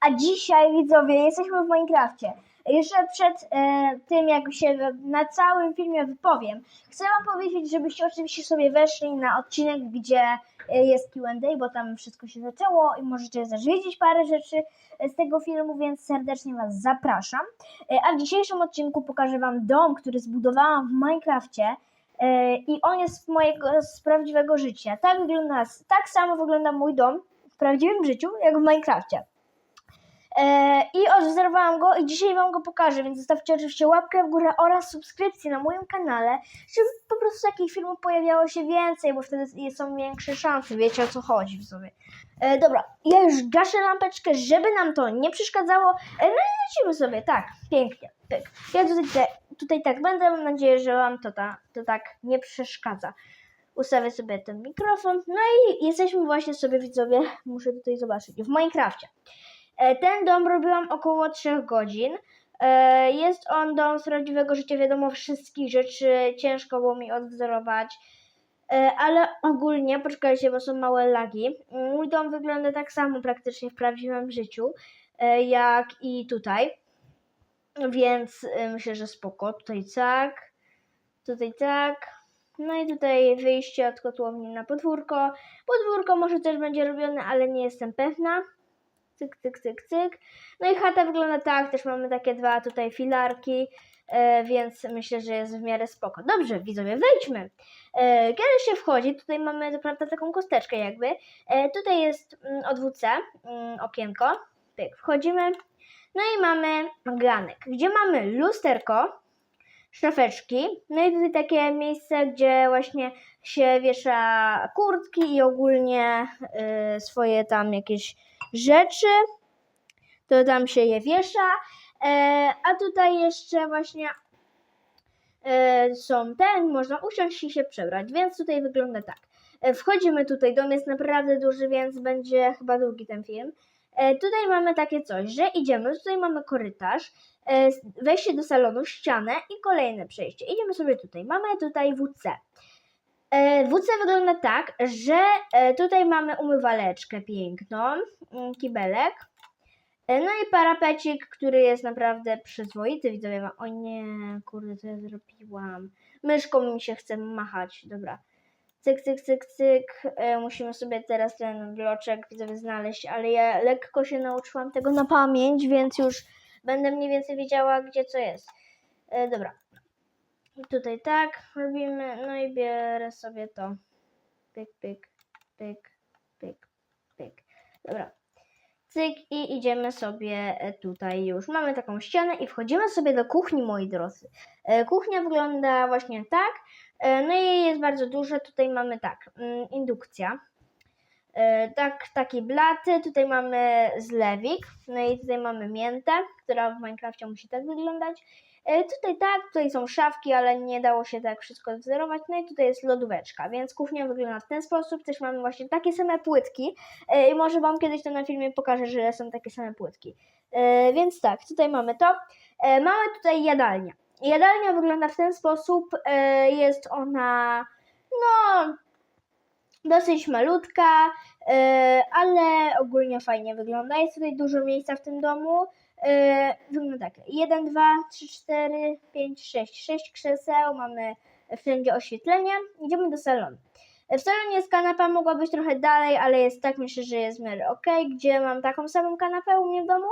A dzisiaj, widzowie, jesteśmy w Minecrafcie. Jeszcze przed e, tym, jak się na całym filmie wypowiem, chcę Wam powiedzieć, żebyście oczywiście sobie weszli na odcinek, gdzie e, jest Q&A, bo tam wszystko się zaczęło i możecie też wiedzieć parę rzeczy e, z tego filmu, więc serdecznie Was zapraszam. E, a w dzisiejszym odcinku pokażę Wam dom, który zbudowałam w Minecrafcie. E, I on jest z mojego z prawdziwego życia. Tak wygląda, tak samo wygląda mój dom w prawdziwym życiu, jak w Minecrafcie. E, I odwzorowałam go i dzisiaj Wam go pokażę, więc zostawcie oczywiście łapkę w górę oraz subskrypcję na moim kanale, żeby po prostu takich filmów pojawiało się więcej, bo wtedy są większe szanse, wiecie o co chodzi w sobie. E, dobra, ja już gaszę lampeczkę, żeby nam to nie przeszkadzało. E, no i lecimy sobie, tak, pięknie. Ja tutaj, te, tutaj tak będę, mam nadzieję, że Wam to, ta, to tak nie przeszkadza. Ustawię sobie ten mikrofon, no i jesteśmy właśnie sobie widzowie, muszę tutaj zobaczyć, w Minecrafcie. E, Ten dom robiłam około 3 godzin. E, Jest on dom z prawdziwego życia, wiadomo, wszystkich rzeczy ciężko było mi odwzorować. E, Ale ogólnie, poczekajcie, bo są małe lagi. Mój dom wygląda tak samo praktycznie w prawdziwym życiu, jak i tutaj. Więc myślę, że spoko. Tutaj tak, tutaj tak. No i tutaj wyjście od kotłowni na podwórko. Podwórko może też będzie robione, ale nie jestem pewna cyk, cyk, cyk, cyk. No i chata wygląda tak, też mamy takie dwa tutaj filarki, e, więc myślę, że jest w miarę spoko. Dobrze, widzowie, wejdźmy. E, kiedy się wchodzi, tutaj mamy co taką kosteczkę jakby. E, tutaj jest mm, ODWC, mm, okienko, pyk, wchodzimy. No i mamy ganek, gdzie mamy lusterko, szafeczki, no i tutaj takie miejsce, gdzie właśnie się wiesza kurtki i ogólnie y, swoje tam jakieś rzeczy, to tam się je wiesza, e, a tutaj jeszcze właśnie e, są ten, można usiąść i się przebrać, więc tutaj wygląda tak. E, wchodzimy tutaj, dom jest naprawdę duży, więc będzie chyba długi ten film. Tutaj mamy takie coś, że idziemy, tutaj mamy korytarz, wejście do salonu, ścianę i kolejne przejście. Idziemy sobie tutaj, mamy tutaj WC. E, WC wygląda tak, że e, tutaj mamy umywaleczkę piękną, mm, kibelek, e, no i parapecik, który jest naprawdę przyzwoity, widzowie. O nie, kurde, co ja zrobiłam? Myszką mi się chce machać, dobra. Cyk, cyk, cyk, cyk. Musimy sobie teraz ten bloczek widzowie znaleźć, ale ja lekko się nauczyłam tego na pamięć, więc już będę mniej więcej wiedziała, gdzie co jest. Dobra. I tutaj tak robimy, no i bierę sobie to. Pyk, pyk, pyk, pyk, pyk. Dobra. Cyk i idziemy sobie e, tutaj już. Mamy taką ścianę i wchodzimy sobie do kuchni, moi drodzy. E, Kuchnia wygląda właśnie tak. E, No i jest bardzo duża. Tutaj mamy tak, mm, indukcja. Tak, taki blaty. Tutaj mamy zlewik. No i tutaj mamy miętę, która w Minecrafcie musi tak wyglądać. E, Tutaj tak, tutaj są szafki, ale nie dało się tak wszystko wzorować. No i tutaj jest lodóweczka, więc kuchnia wygląda w ten sposób. Też mamy właśnie takie same płytki E, i może Wam kiedyś to na filmie pokażę, że są takie same płytki. E, Więc tak, tutaj mamy to. Mamy tutaj jadalnię. Jadalnia wygląda w ten sposób. Jest ona, no, dosyć malutka, ale ogólnie fajnie wygląda. Jest tutaj dużo miejsca w tym domu. E, Wygląda tak. 1, 2, 3, 4, 5, 6. 6 krzeseł. Mamy wszędzie oświetlenie. Idziemy do salonu. W salonie jest kanapa, mogła być trochę dalej, ale jest tak, myślę, że jest w ok. Gdzie mam taką samą kanapę u mnie w domu.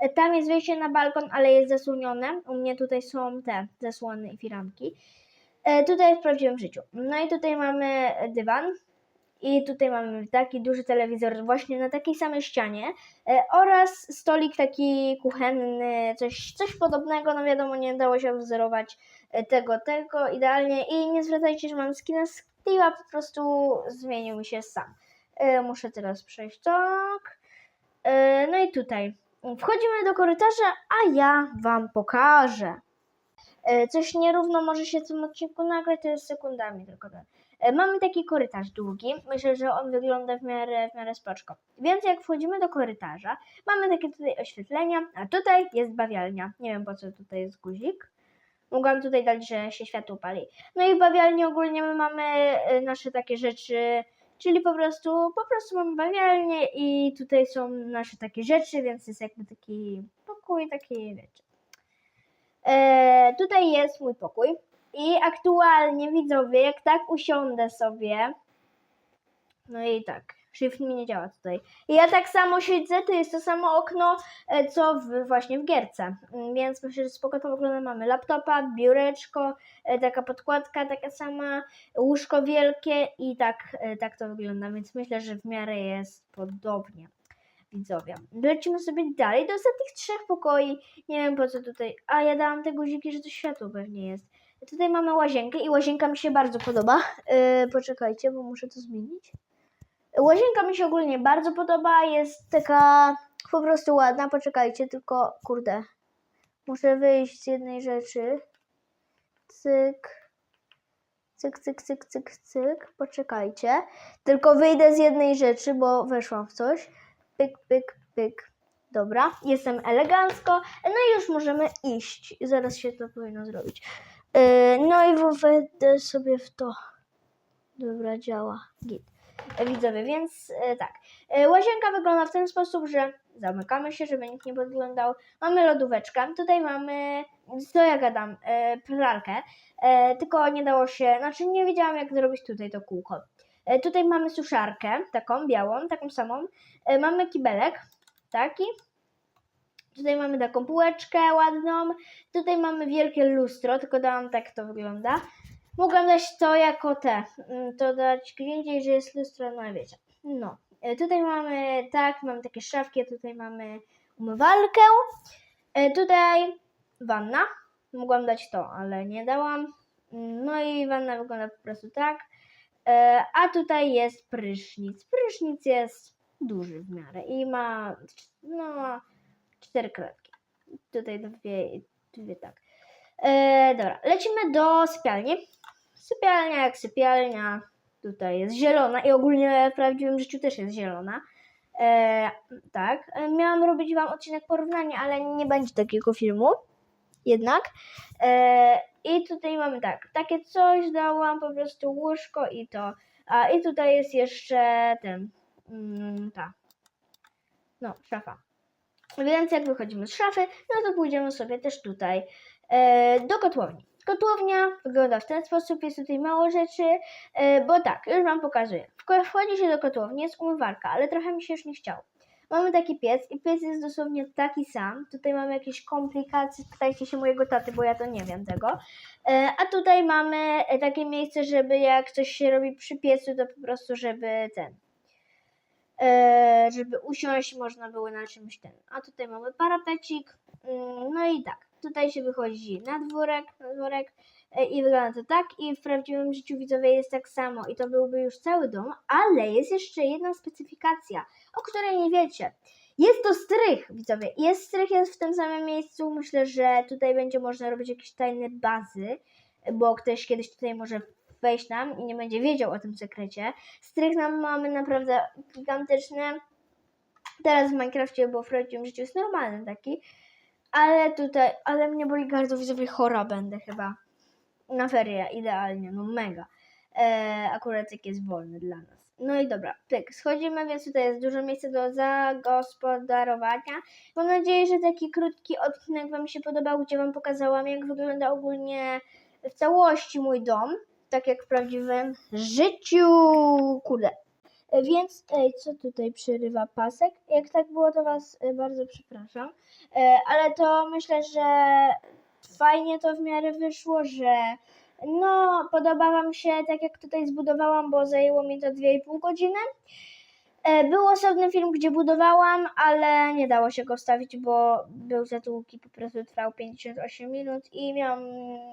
E, Tam jest wejście na balkon, ale jest zasłonione. U mnie tutaj są te zasłony i firanki. E, Tutaj w prawdziwym życiu. No i tutaj mamy dywan. I tutaj mamy taki duży telewizor właśnie na takiej samej ścianie e, oraz stolik taki kuchenny, coś, coś podobnego, no wiadomo, nie dało się wzorować e, tego, tego idealnie i nie zwracajcie, że mam skina Steve'a, po prostu zmienił mi się sam. E, Muszę teraz przejść tak. No i tutaj wchodzimy do korytarza, a ja Wam pokażę. Coś nierówno może się w tym odcinku nagrać, to jest sekundami tylko tak. E, Mamy taki korytarz długi. Myślę, że on wygląda w miarę, w miarę spoczko. Więc jak wchodzimy do korytarza, mamy takie tutaj oświetlenia, a tutaj jest bawialnia. Nie wiem po co tutaj jest guzik. Mogłam tutaj dać, że się światło pali. No i w bawialni ogólnie my mamy e, nasze takie rzeczy, czyli po prostu, po prostu mamy bawialnię i tutaj są nasze takie rzeczy, więc jest jakby taki pokój, takie rzeczy. E, tutaj jest mój pokój i aktualnie widzowie, jak tak usiądę sobie, no i tak, shift mi nie działa tutaj. I ja tak samo siedzę, to jest to samo okno, e, co w, właśnie w gierce. Mm, Więc myślę, że spoko to wygląda. Mamy laptopa, biureczko, e, taka podkładka taka sama, łóżko wielkie i tak, e, tak to wygląda. Więc myślę, że w miarę jest podobnie. Widzowie. Lecimy sobie dalej do ostatnich trzech pokoi. Nie wiem po co tutaj. A ja dałam te guziki, że to światło pewnie jest. Tutaj mamy łazienkę i łazienka mi się bardzo podoba. Yy, poczekajcie, bo muszę to zmienić. Łazienka mi się ogólnie bardzo podoba, jest taka po prostu ładna, poczekajcie, tylko kurde, muszę wyjść z jednej rzeczy. Cyk, cyk, cyk, cyk, cyk, cyk, poczekajcie. Tylko wyjdę z jednej rzeczy, bo weszłam w coś. Pyk, pyk, pyk. Dobra, jestem elegancko. No i już możemy iść. Zaraz się to powinno zrobić. Yy, no i wejdę sobie w to. Dobra, działa. Git. E, widzowie, więc e, tak. E, łazienka wygląda w ten sposób, że zamykamy się, żeby nikt nie podglądał. Mamy lodóweczkę. Tutaj mamy, co ja gadam, e, pralkę. E, tylko nie dało się, znaczy nie wiedziałam jak zrobić tutaj to kółko. E, tutaj mamy suszarkę, taką białą, taką samą. E, mamy kibelek, taki. Tutaj mamy taką półeczkę ładną. Tutaj mamy wielkie lustro, tylko dałam tak to wygląda. Mogłam dać to jako te, mm, to dać gdzie indziej, że jest lustro, no wiecie. No, e, tutaj mamy, tak, mamy takie szafki, tutaj mamy umywalkę. E, Tutaj wanna, mogłam dać to, ale nie dałam. No i wanna wygląda po prostu tak. E, A tutaj jest prysznic. Prysznic jest duży w miarę i ma, no, cztery kratki. Tutaj dwie, dwie tak. E, dobra, lecimy do sypialni. Sypialnia jak sypialnia. Tutaj jest zielona i ogólnie w prawdziwym życiu też jest zielona. E, tak, e, miałam robić Wam odcinek porównania, ale nie będzie takiego filmu. Jednak. E, I tutaj mamy tak, takie coś dałam, po prostu łóżko i to. A i tutaj jest jeszcze ten, mm, ta, no, szafa. Więc jak wychodzimy z szafy, no to pójdziemy sobie też tutaj e, do kotłowni. Kotłownia wygląda w ten sposób, jest tutaj mało rzeczy, e, bo tak, już Wam pokazuję. Wchodzi się do kotłowni, jest umywalka, ale trochę mi się już nie chciało. Mamy taki piec i piec jest dosłownie taki sam. Tutaj mamy jakieś komplikacje, pytajcie się mojego taty, bo ja to nie wiem tego. E, a tutaj mamy e, takie miejsce, żeby jak coś się robi przy piecu, to po prostu żeby ten, żeby usiąść, można było na czymś ten. A tutaj mamy parapecik, mm, no i tak, tutaj się wychodzi na dworek, na dworek e, i wygląda to tak i w prawdziwym życiu widzowie jest tak samo i to byłby już cały dom, ale jest jeszcze jedna specyfikacja, o której nie wiecie. Jest to strych, widzowie. Jest strych, jest w tym samym miejscu. Myślę, że tutaj będzie można robić jakieś tajne bazy, bo ktoś kiedyś tutaj może wejść nam i nie będzie wiedział o tym sekrecie. Strych nam mamy naprawdę gigantyczny. Teraz w Minecrafcie, bo w prawdziwym życiu jest normalny taki. Ale tutaj, ale mnie boli gardło, widzowie, chora będę chyba. Na ferie, idealnie, no mega. E, akurat jak jest wolny dla nas. No i dobra, pyk, schodzimy, więc tutaj jest dużo miejsca do zagospodarowania. Mam nadzieję, że taki krótki odcinek Wam się podobał, gdzie Wam pokazałam, jak wygląda ogólnie w całości mój dom, tak jak w prawdziwym życiu. Kurde. E, Więc, ej, co tutaj przerywa pasek? Jak tak było, to Was e, bardzo przepraszam. E, Ale to myślę, że fajnie to w miarę wyszło, że no, podoba Wam się tak jak tutaj zbudowałam, bo zajęło mi to 2,5 godziny. Był osobny film, gdzie budowałam, ale nie dało się go wstawić, bo był za długi, po prostu trwał 58 minut i miałam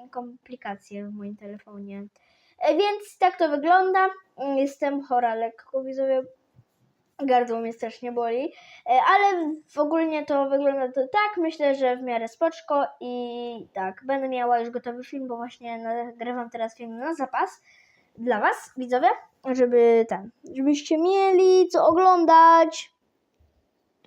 komplikacje w moim telefonie. E, Więc tak to wygląda. Mm, Jestem chora lekko, widzowie. Gardło mnie strasznie boli, E, ale w ogólnie to wygląda to tak. Myślę, że w miarę spoczko i tak, będę miała już gotowy film, bo właśnie nagrywam teraz film na zapas dla Was, widzowie, żeby ten, żebyście mieli co oglądać.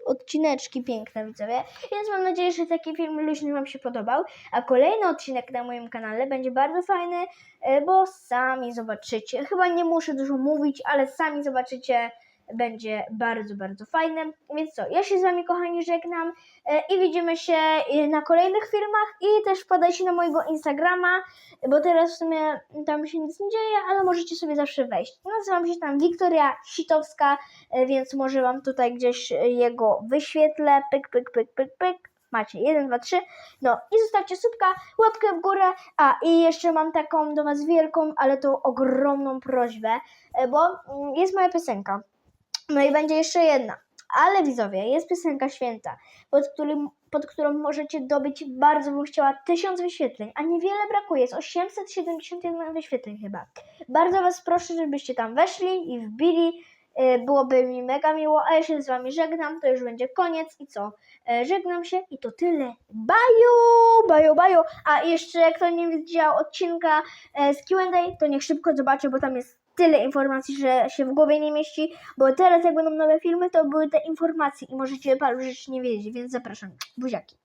Odcineczki piękne, widzowie. Więc mam nadzieję, że taki film luźny Wam się podobał. A kolejny odcinek na moim kanale będzie bardzo fajny, e, bo sami zobaczycie. Chyba nie muszę dużo mówić, ale sami zobaczycie. Będzie bardzo, bardzo fajne. Więc co, ja się z Wami, kochani, żegnam e, i widzimy się e, na kolejnych filmach. I też wpadajcie na mojego Instagrama, bo teraz w sumie tam się nic nie dzieje, ale możecie sobie zawsze wejść. Nazywam się tam Wiktoria Sitowska, e, więc może Wam tutaj gdzieś jego wyświetlę. Pyk, pyk, pyk, pyk, pyk. Macie 1, 2, 3. No i zostawcie subka, łapkę w górę. A i jeszcze mam taką do Was wielką, ale to ogromną prośbę, bo mm, jest moja piosenka. No i będzie jeszcze jedna. Ale widzowie, jest piosenka święta, pod, którym, pod którą możecie dobyć, bardzo bym chciała, tysiąc wyświetleń, a niewiele brakuje, jest 871 wyświetleń chyba. Bardzo Was proszę, żebyście tam weszli i wbili, e, byłoby mi mega miło, a ja się z Wami żegnam, to już będzie koniec i co? E, Żegnam się i to tyle. Baju, baju, baju. A jeszcze jak kto nie widział odcinka e, z Q&A, to niech szybko zobaczy, bo tam jest tyle informacji, że się w głowie nie mieści, bo teraz jak będą nowe filmy, to były te informacje i możecie paru rzeczy nie wiedzieć, więc zapraszam. Buziaki.